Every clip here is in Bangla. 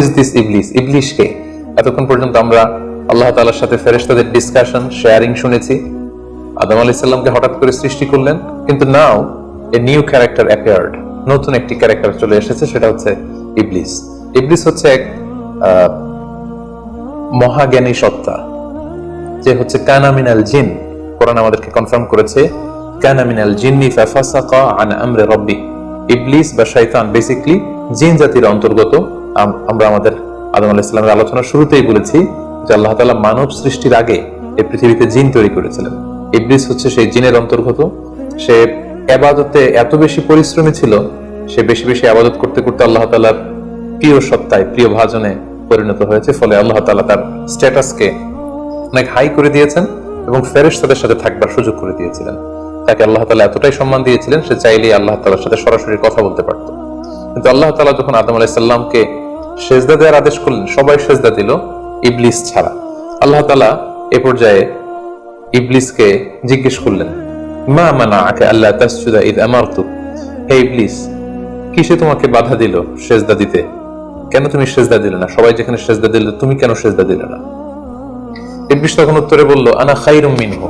ইজ দিস ইবলিস ইবলিশকে এতক্ষণ পর্যন্ত আমরা আল্লাহ তাআলার সাথে ফেরেশতাদের ডিসকাশন শেয়ারিং শুনেছি। আদম আলাইহিস সালামকে হঠাৎ করে সৃষ্টি করলেন, কিন্তু now a new character appeared নতুন একটি ক্যারেক্টার চলে এসেছে, সেটা হচ্ছে ইবলিস ইবলিস হচ্ছে এক মহাজ্ঞানী সত্তা। যে হচ্ছে কানামিনাল জিন। কোরআন আমাদেরকে কনফার্ম করেছে কানামিনাল জিন্নি ফাফাসাকা আন আমরে রব্বি। ইবলিস বা শয়তান বেসিকলি জিন জাতির অন্তর্গত। আমরা আমাদের আদম আলাইহিস সালামের আলোচনা শুরুতেই বলেছি যে আল্লাহ তাআলা মানব সৃষ্টির আগে এই পৃথিবীতে জিন তৈরি করেছিলেন। ইবলিস হচ্ছে সেই জিনের অন্তর্গত। সে এবাদতে এত বেশি পরিশ্রমী ছিল, সে বেশি বেশি আবাদত করতে করতে আল্লাহ তাআলার প্রিয় সত্তায়, প্রিয় ভাজনে পরিণত হয়েছে। ফলে আল্লাহ তাআলা তার স্ট্যাটাসকে অনেক হাই করে দিয়েছেন এবং ফেরেশতাদের সাথে থাকবার সুযোগ করে দিয়েছিলেন। তাকে আল্লাহ তালা এতটাই সম্মান দিয়েছিলেন, সে চাইলেই আল্লাহ তালার সাথে সরাসরি কথা বলতে পারত। কিন্তু আল্লাহ তাআলা যখন আদম আলাইহিস সালামকে সেজদা দেওয়ার আদেশ করলেন। সবাই সেজদা দিল, ইবলিস ছাড়া। আল্লাহ তাআলা এ পর্যায়ে ইবলিসকে জিজ্ঞেস করলেন, মা মানা আকে আল্লাহ তাসজুদা ইদ আমারতু? হে ইবলিস, কিসে তোমাকে বাধা দিল সেজদা দিতে? কেন তুমি সেজদা দিলে না? সবাই যেখানে সেজদা দিলে, তুমি কেন সেজদা দিলে না? ইবলিস তখন উত্তরে বলল, আনা খাইরুম মিনহু,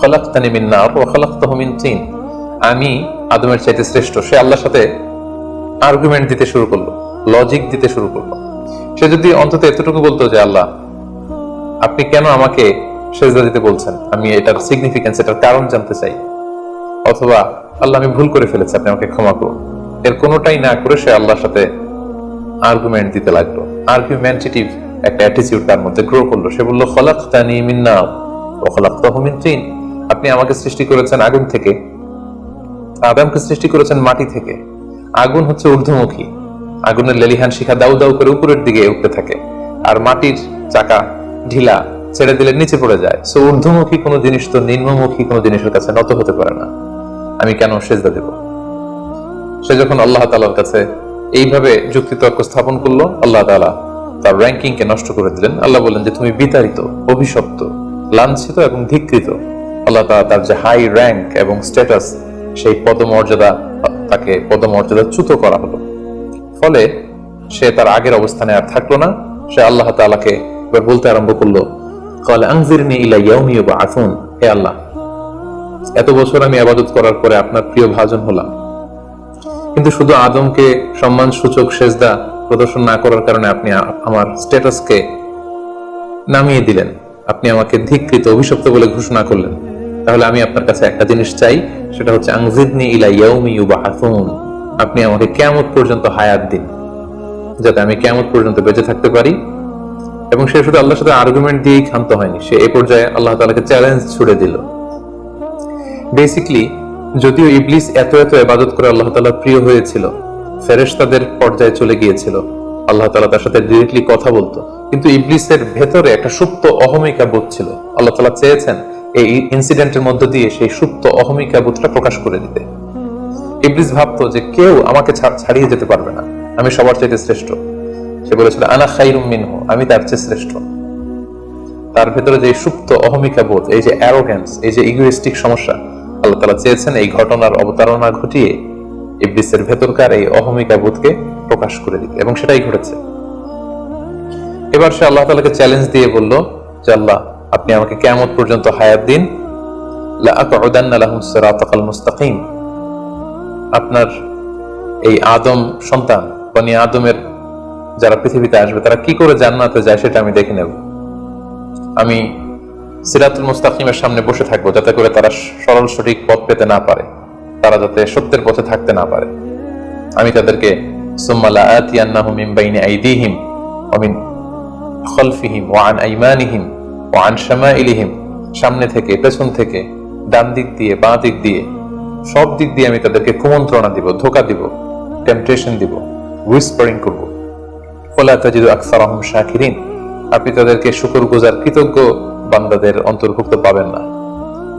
খলাকতানি মিন নার ওয়া খলাকতাহু মিন আমি আদমের চাইতে শ্রেষ্ঠ। সে আল্লাহর সাথে আর্গুমেন্ট দিতে শুরু করল লজিক দিতে শুরু করল। সে যদি অন্তত এতটুকু বলতো যে, আল্লাহ, আপনি কেন আমাকে সেজদা দিতে বলছেন? আমি এটার সিগনিফিকেন্স এটার কারণ জানতে চাই। অথবা, আল্লাহ, আমি ভুল করে ফেলেছি, আপনি আমাকে ক্ষমা করুন। এর কোনোটাই না করে সে আল্লাহর সাথে আর্গুমেন্ট দিতে লাগল। আর্গুমেন্টেটিভ একটা অ্যাটিটিউড তার মধ্যে গ্রো করল। সে বলল খলাক তানি মিন্না ও খলাক তহমিন তিন। আপনি আমাকে সৃষ্টি করেছেন আগুন থেকে, আদামকে সৃষ্টি করেছেন মাটি থেকে। আগুন হচ্ছে ঊর্ধ্বমুখী। আগুনের লেলিহান শিখা দাউ দাউ করে উপরের দিকে উঠতে থাকে। আর মাটির চাকা, ঢিলা ছেড়ে দিলে নিচে পড়ে যায়। সো ঊর্ধ্বমুখী কোনো জিনিস তো নিম্নমুখী কোনো জিনিসের কাছে নত হতে পারে না। আমি কেন সেজদা দেব? সে যখন আল্লাহ তালার কাছে এইভাবে যুক্তিতর্ক স্থাপন করল, আল্লাহ তালা তার র্যাঙ্কিং কে নষ্ট করে দিলেন। আল্লাহ বললেন যে, তুমি বিতাড়িত, অভিশপ্ত, লাঞ্ছিত এবং ধিকৃত। আল্লাহ তালা তার যে হাই র্যাঙ্ক এবং স্ট্যাটাস সেই পদমর্যাদা তাকে পদমর্যাদা চ্যুত করা হলো। ফলে সে তার আগের অবস্থানে আর থাকল না। সে আল্লাহ এবার বলতে আরম্ভ করল আংজিরনি ইলা ইয়াউমি আফুন হে আল্লাহ, এত বছর আমি আবাদত করার পরে আপনার প্রিয় ভাজন হলাম। কিন্তু শুধু আদমকে সম্মান সূচক সেজদা প্রদর্শন না করার কারণে আপনি আমার স্ট্যাটাসকে নামিয়ে দিলেন। আপনি আমাকে ধিকৃত অভিশপ্ত বলে ঘোষণা করলেন। তাহলে আমি আপনার কাছে একটা জিনিস চাই, সেটা হচ্ছে, আংজিদনি ইলা ইয়াউমি ইউবাআসুন আপনি আমাকে কিয়ামত পর্যন্ত হায়াত দিন, যাতে আমি কিয়ামত পর্যন্ত বেঁচে থাকতে পারি। এবং সে শুধু আল্লাহর সাথে আর্গুমেন্ট দিয়েই ক্ষান্ত হয়নি, সে এই পর্যায়ে আল্লাহ তাআলাকে চ্যালেঞ্জ ছুড়ে দিল। বেসিকলি যদিও ইবলিস এত এত ইবাদত করে আল্লাহ তাআলার প্রিয় হয়েছিল, ফেরেশতাদের পর্যায়ে চলে গিয়েছিল, আল্লাহ তাআলা তার সাথে ডিরেক্টলি কথা বলতো। কিন্তু ইবলিসের ভেতরে একটা সুপ্ত অহমিকা বোধ ছিল, আল্লাহ তাআলা চেয়েছেন এই ইনসিডেন্টের মধ্য দিয়ে সেই সুপ্ত অহমিকা বোধটা প্রকাশ করে দিতে। ইবলিস ভাবতো যে কেউ আমাকে ছাড়িয়ে যেতে পারবে না। আমি সবার চাইতে শ্রেষ্ঠ। সে বলেছিল, আনা খাইরুম মিনহু, আমি তার চেয়ে শ্রেষ্ঠ। তার ভেতরে যে সুপ্ত অহমিকা বোধ, এই যে অ্যারোগ্যান্স এই যে ইগোইস্টিক সমস্যা, আল্লাহ তালা চেয়েছেন এই ঘটনার অবতারণা ঘটিয়ে ইবলিসের ভেতরকার এই অহমিকা বোধকে প্রকাশ করে দিতে। এবং সেটাই ঘটেছে। এবার সে আল্লাহ তালাকে চ্যালেঞ্জ দিয়ে বলল যে, আল্লাহ আপনি আমাকে কেমন পর্যন্ত হায়াত দিন। মুস্তাকিম। আপনার এই আদম সন্তান, বনি আদমের যারা পৃথিবীতে আসবে, তারা কি করে জান্নাতে যায় সেটা আমি দেখে নেব। আমি সিরাতুল মুস্তাকিমের সামনে বসে থাকব, যাতে করে তারা সরল সঠিক পথ পেতে না পারে। তারা যাতে সত্যের পথে থাকতে না পারে। আমি তাদেরকে সুম্মালা আতিয়ান্নাহুম মিন বাইনি আইদিহিম, ওয়া মিন খলফিহিম ওয়া আন আইমানিহিম ওয়া আন শামাইলিহিম সামনে থেকে, পেছন থেকে, ডান দিক দিয়ে, বাঁ দিক দিয়ে, সব দিক দিয়ে আমি তাদেরকে কুমন্ত্রণা দিব, ধোকা দিব টেম্পটেশন দিব উইসপারিং করব। ফলা তাজিদু আকসারাহুম শাকিরিন, আপনি তাদেরকে শুকর গুজার কৃতজ্ঞ বান্দাদের অন্তর্ভুক্ত পাবেন না।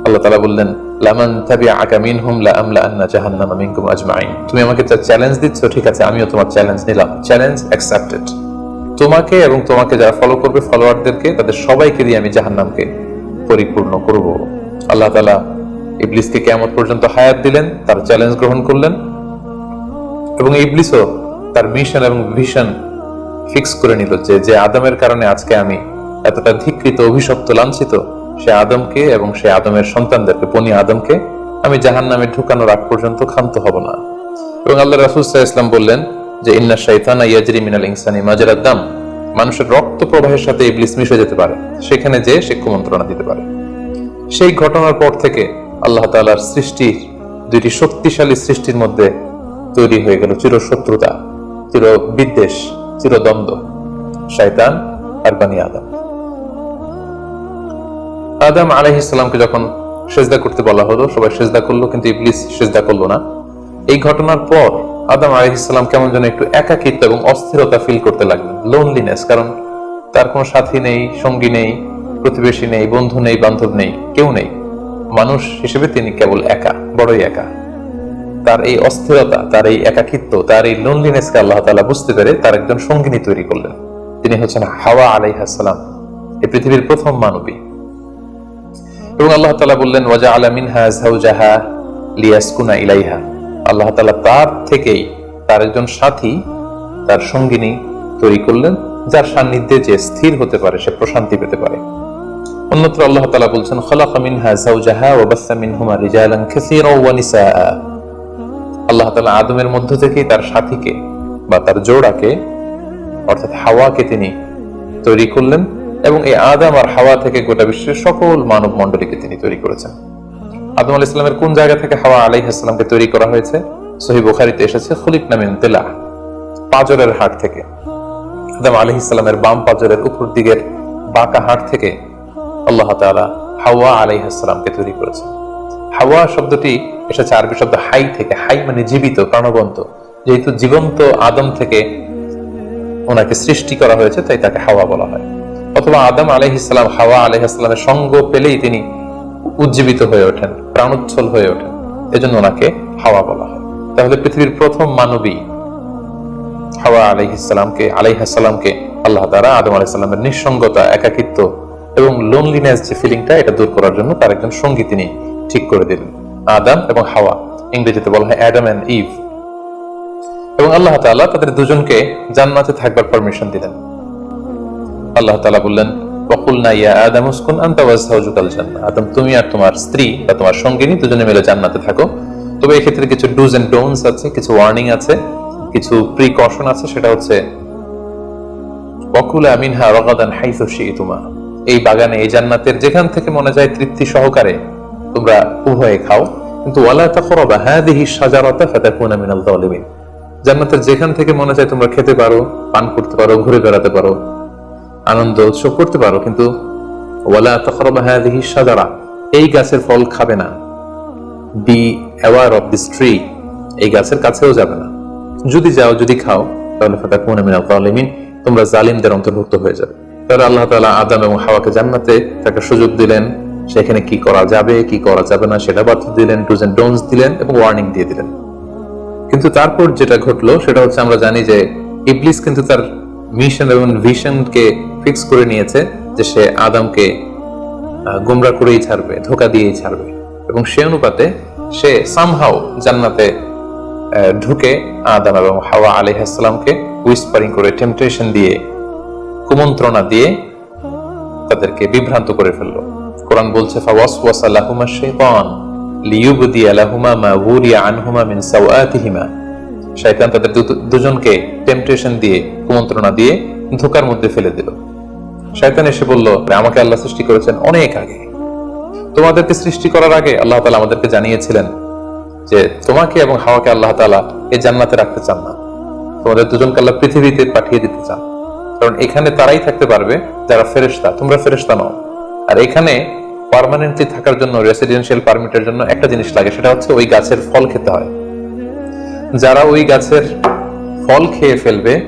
আল্লাহ তাআলা বললেন, লামান তাবিআকা মিনহুম লা আমলা আন্না জাহান্নামা আজমাইন। তুমি আমাকে চ্যালেঞ্জ দিচ্ছ, ঠিক আছে, আমিও তোমার চ্যালেঞ্জ নিলাম। চ্যালেঞ্জ অ্যাকসেপ্টেড তোমাকে এবং তোমাকে যারা ফলো করবে ফলোয়ারদেরকে তাদের সবাইকে দিয়ে আমি জাহান্নামকে পরিপূর্ণ করব। আল্লাহ তাআলা ইবলিসকে কেমন পর্যন্ত হায়াত দিলেন, তার চ্যালেঞ্জ গ্রহণ করলেন এবং ইবলিসও তার মিশন এবং ভিশন ফিক্স করে নিল যে যে আদমের কারণে আজকে আমি এতটা ধিকৃত, অভিশপ্ত, লাঞ্ছিত, সে আদমকে এবং সে আদমের সন্তানদেরকে, বনি আদমকে আমি জাহান নামে ঢুকানোর আগ পর্যন্ত ক্ষান্ত হব না। এবং আল্লাহ রাসুল ইসলাম বললেন যে ইন্না শাইতানা ইয়াজরি মিনাল ইনসানি মাজারাদ দাম। মানুষের রক্ত প্রবাহের সাথে ইবলিস মিশে যেতে পারে। সেখানে যে সে কুমন্ত্রণা দিতে পারে। সেই ঘটনার পর থেকে আল্লাহ তাআলার সৃষ্টির দুইটি শক্তিশালী সৃষ্টির মধ্যে তৈরি হয়ে গেল চিরশত্রুতা চির বিদ্বেষ চিরদ্বন্দ্ব, শয়তান আর বানি আদম। আদম আলাইহিসসালামকে যখন সেজদা করতে বলা হলো, সবাই সেজদা করল, কিন্তু ইবলিস সেজদা করল না। এই ঘটনার পর আদম আলাইহিসসালাম কেমন যেন একটু একাকিত্ব এবং অস্থিরতা ফিল করতে লাগলেন লোনলিনেস কারণ তার কোনো সাথী নেই, সঙ্গী নেই, প্রতিবেশী নেই, বন্ধু নেই, বান্ধব নেই, কেউ নেই। মানুষ হিসেবে তিনি কেবল একা, বড়ই একা। তার এই অস্থিরতা, তার এই একাকিত্ব, তার এই লোনলিনেসকে আল্লাহ তাআলা বুঝতে পেরে তার একজন সঙ্গিনী তৈরি করলেন। তিনি হচ্ছেন হাওয়া আলাইহাসালাম এই পৃথিবীর প্রথম মানবী। এবং আল্লাহ তালা বললেন ওয়াজা আলা মিনহা যাওজাহা লিয়াসকুনা ইলাইহা। আল্লাহ তালা তার থেকেই তার একজন সাথী, তার সঙ্গিনী তৈরি করলেন, যার সান্নিধ্যে যে স্থির হতে পারে, সে প্রশান্তি পেতে পারে। অন্যত্র আল্লাহ তাআলা বলছেন আল্লাহ তাআলা আদমের মধ্য থেকেই তার সাথীকে বা তার জোড়াকে, অর্থাৎ হাওয়াকে তিনি তৈরি করলেন এবং এই আদম আর হাওয়া থেকে গোটা বিশ্বের সকল মানব মণ্ডলীকে তিনি তৈরি করেছেন। আদম আল ইসলামের কোন জায়গা থেকে হাওয়া আলাই ইসলামকে তৈরি করা হয়েছে? সহি বুখারিতে এসেছে, খলিক নামিন তেলা পাজরের হাট থেকে। আদম আলি ইসলামের বাম পাজরের উপর দিকের বাঁকা হাট থেকে আল্লাহ তাআলা হাওয়া আলাই ইসলামকে তৈরি করেছেন। হাওয়া শব্দটি এসেছে আরবি শব্দ হাই থেকে। হাই মানে জীবিত, প্রাণবন্ত। যেহেতু জীবন্ত আদম থেকে ওনাকে সৃষ্টি করা হয়েছে, তাই তাকে হাওয়া বলা হয়। অথবা আদম আলহিসাম হাওয়া আলহিসামের সঙ্গ পেলেই তিনি উজ্জীবিত হয়ে ওঠেন, প্রাণোচ্ছল হয়ে ওঠেন। এজন্য ওনাকে হাওয়া বলা হয়। তাহলে পৃথিবীর প্রথম মানবী হাওয়া আলহিসামকে আলাইহাসাল্লামকে আল্লাহ তারা আদম আলাইসাল্লামের নিঃসঙ্গতা, একাকিত্ব এবং লোনলিনেস যে ফিলিংটা এটা দূর করার জন্য তার একজন সঙ্গী তিনি ঠিক করে দিলেন। আদাম এবং হাওয়া, ইংরেজিতে বলা হয় অ্যাডাম অ্যান্ড ইভ। এবং আল্লাহ তাআলা তাদের দুজনকে জান্নাতে থাকবার পারমিশন দিলেন। আল্লাহ তাআলা বললেন জান্নাতের যেখান থেকে মনে যায় তৃপ্তি সহকারে তোমরা উভয়ে খাও। কিন্তু ওয়ালা জান্নাতের যেখান থেকে মনে চায় তোমরা খেতে পারো, পান করতে পারো, ঘুরে বেড়াতে পারো। আনন্দ উৎসব করতে পারো, কিন্তু ওয়ালা তাকরাবা হাদিহি শাজারা, এই গাছের ফল খাবে না। Be aware of this tree, এই গাছের কাছেও যাবে না। যদি যাও, যদি খাও, তাহলে ফাতাকুনা মিনাল যালিমিন, তোমরা জালিমদের অন্তর্ভুক্ত হয়ে যাবে। তাহলে আল্লাহ তাআলা আদম এবং হাওয়াকে জান্নাতে তাকে সুযোগ দিলেন। সেখানে কি করা যাবে, কি করা যাবে না, সেটা বার্তা দিলেন ডুজ এন্ড ডোন্টস দিলেন এবং ওয়ার্নিং দিয়ে দিলেন। কিন্তু তারপর যেটা ঘটলো, সেটা হচ্ছে আমরা জানি যে ইবলিস কিন্তু তার মিশন এবং ভিশনকে ফিক্স করে নিয়েছে যে সে আদমকে গুমরা করেই ছাড়বে, ধোকা দিয়েই ছাড়বে। এবং সে অনুপাতে সে সামহাও জান্নাতে ঢুকে আদম এবং হাওয়া আলিহাসালামকে উইসপারিং করে টেম্পটেশন দিয়ে, কুমন্ত্রণা দিয়ে তাদেরকে বিভ্রান্ত করে ফেলল। কোরআন বলছে তাদের দুজনকে টেম্পটেশন দিয়ে, কুমন্ত্রণা দিয়ে ধোকার মধ্যে ফেলে দিল। শয়তান এসে বলল আমাকে আল্লাহ সৃষ্টি করেছেন অনেক আগে। তোমাদেরকে সৃষ্টি করার আগে আল্লাহ তাআলা আমাদেরকে জানিয়েছিলেন যে তোমাকে এবং হাওয়াকে আল্লাহ তাআলা এই জান্নাতে রাখতে চান না। তোমাদের দুজনকে আল্লাহ পৃথিবীতে পাঠিয়ে দিতে চান। কারণ এখানে তারাই থাকতে পারবে, যারা ফেরেশতা, তোমরা ফেরেশতা নও। আর এখানে পার্মানেন্টলি থাকার জন্য, রেসিডেন্সিয়াল পারমিটের জন্য একটা জিনিস লাগে, সেটা হচ্ছে ওই গাছের ফল খেতে হয়। যারা ওই গাছের ফল খেয়ে ফেলবে,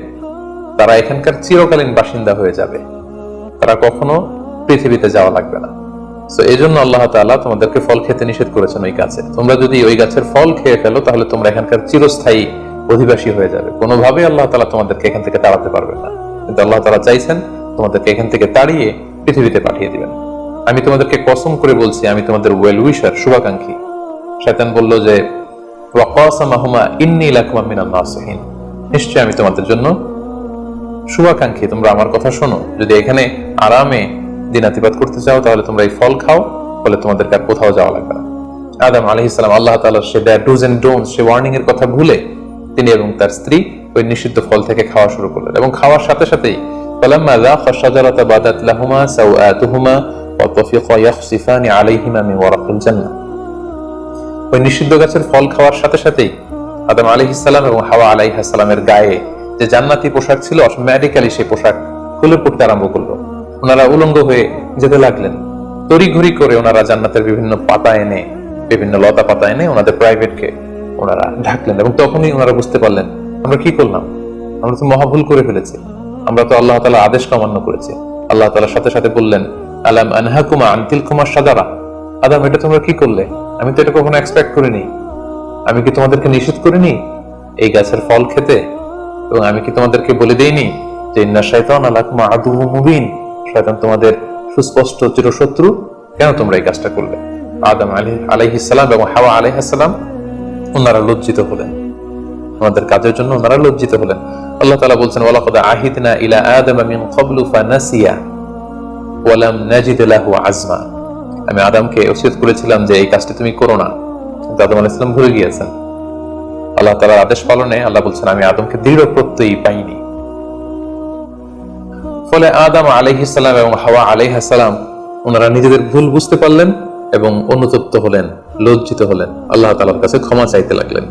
তারা এখানকার চিরকালীন বাসিন্দা হয়ে যাবে। তারা কখনো পৃথিবীতে যাওয়া লাগবে না। তো এই জন্য আল্লাহ তাআলা তোমাদেরকে ফল খেতে নিষেধ করেছেন ওই গাছে। তোমরা যদি ওই গাছের ফল খেয়ে ফেলো, তাহলে তোমরা এখানকার চিরস্থায়ী অধিবাসী হয়ে যাবে। কোনোভাবে আল্লাহ তাআলা তোমাদেরকে এখান থেকে তাড়াতে পারবে না। কিন্তু আল্লাহ তাআলা চাইছেন তোমাদেরকে এখান থেকে তাড়িয়ে পৃথিবীতে পাঠিয়ে দিবেন। আমি তোমাদেরকে কসম করে বলছি, আমি তোমাদের ওয়েল উইশার শুভাকাঙ্ক্ষী। শয়তান বলল যে ওয়াকাসামাহুমা ইন্নী লাকুমা মিনান নাসিহিন। নিশ্চয় আমি তোমাদের জন্য শুভাকাঙ্ক্ষী তোমরা আমার কথা শোনো যদি এখানে আরামে দিনাতিপাত করতে চাও তাহলে তোমরা এই ফল খাও ফলে তোমাদেরকে আর কোথাও যাওয়া লাগবে না আদম আলহ ইসলাম আল্লাহ তাআলা সে dos and don't say warning এর কথা ভুলে তিনি এবং তার স্ত্রী ওই নিষিদ্ধ ফল থেকে খাওয়া শুরু করলেন এবং খাওয়ার সাথে সাথেই فلما ذاق الشجرة بدت لهما سوآتهما وطفقا يخصفان عليهما من ورق الجنة ওই নিষিদ্ধ গাছের ফল খাওয়ার সাথে সাথেই আদম আলী ইসলাম এবং হাওয়া আলাই সালামের গায়ে যে জান্নাতি পোশাক ছিল অটোমেটিক্যালি সেই পোশাক খুলে পড়তে আরম্ভ করল। ওনারা উলঙ্গ হয়ে যেতে লাগলেন। তড়িঘড়ি করে ওনারা জান্নাতের বিভিন্ন পাতা এনে, বিভিন্ন লতা পাতা এনে ওনাদের প্রাইভেটকে ওনারা ঢাকলেন এবং তখনই ওনারা বুঝতে পারলেন, আমরা কি করলাম? আমরা তো মহাভুল করে ফেলেছি। আমরা তো আল্লাহ তালা আদেশ অমান্য করেছি। আল্লাহ তালার সাথে সাথে বললেন, আলাম আনহাকুমা আনতিল কুমার সাদারা? আদাম, এটা তোমরা কি করলে? আমি তো এটা কখনো এক্সপেক্ট করিনি। আমি কি তোমাদেরকে নিষেধ করিনি? এই গাছের ফল খেতে এবং আমি কি তোমাদেরকে বলে দেইনি যে ইন্না শয়তান আলাকুমা আদু মুবিন? শয়তান তোমাদের সুস্পষ্ট চিরশত্রু। কেন তোমরা এই কাজটা করলে? আদম আলী আলাইহিসালাম এবং হাওয়া আলাইহাসালাম ওনারা লজ্জিত হলেন। ওনাদের কাজের জন্য ওনারা লজ্জিত হলেন। আল্লাহ তাআলা বলছেন, ওয়ালাকাদ আহিদনা ইলা আদম মিন ক্বাবলু ফানাসিয়া ওয়ালাম নাজিদ লাহু আজমা। আমি আদমকে ওসিয়ত করেছিলাম যে এই কাজটি তুমি করো না। কিন্তু আদম আলাইহিস সালাম ভুলে গিয়েছেন। আল্লাহ তালার আদেশ পালনে আল্লাহ বলছেন, আমি আদমকে দৃঢ় প্রত্যয়ী পাইনি ফলে আদম আলহিসাল্লাম এবং হাওয়া আলাইহিস সালাম, ওনারা নিজেদের ভুল বুঝতে পারলেন এবং অনুতপ্ত হলেন, লজ্জিত হলেন। আল্লাহ তালার কাছে ক্ষমা চাইতে লাগলেন।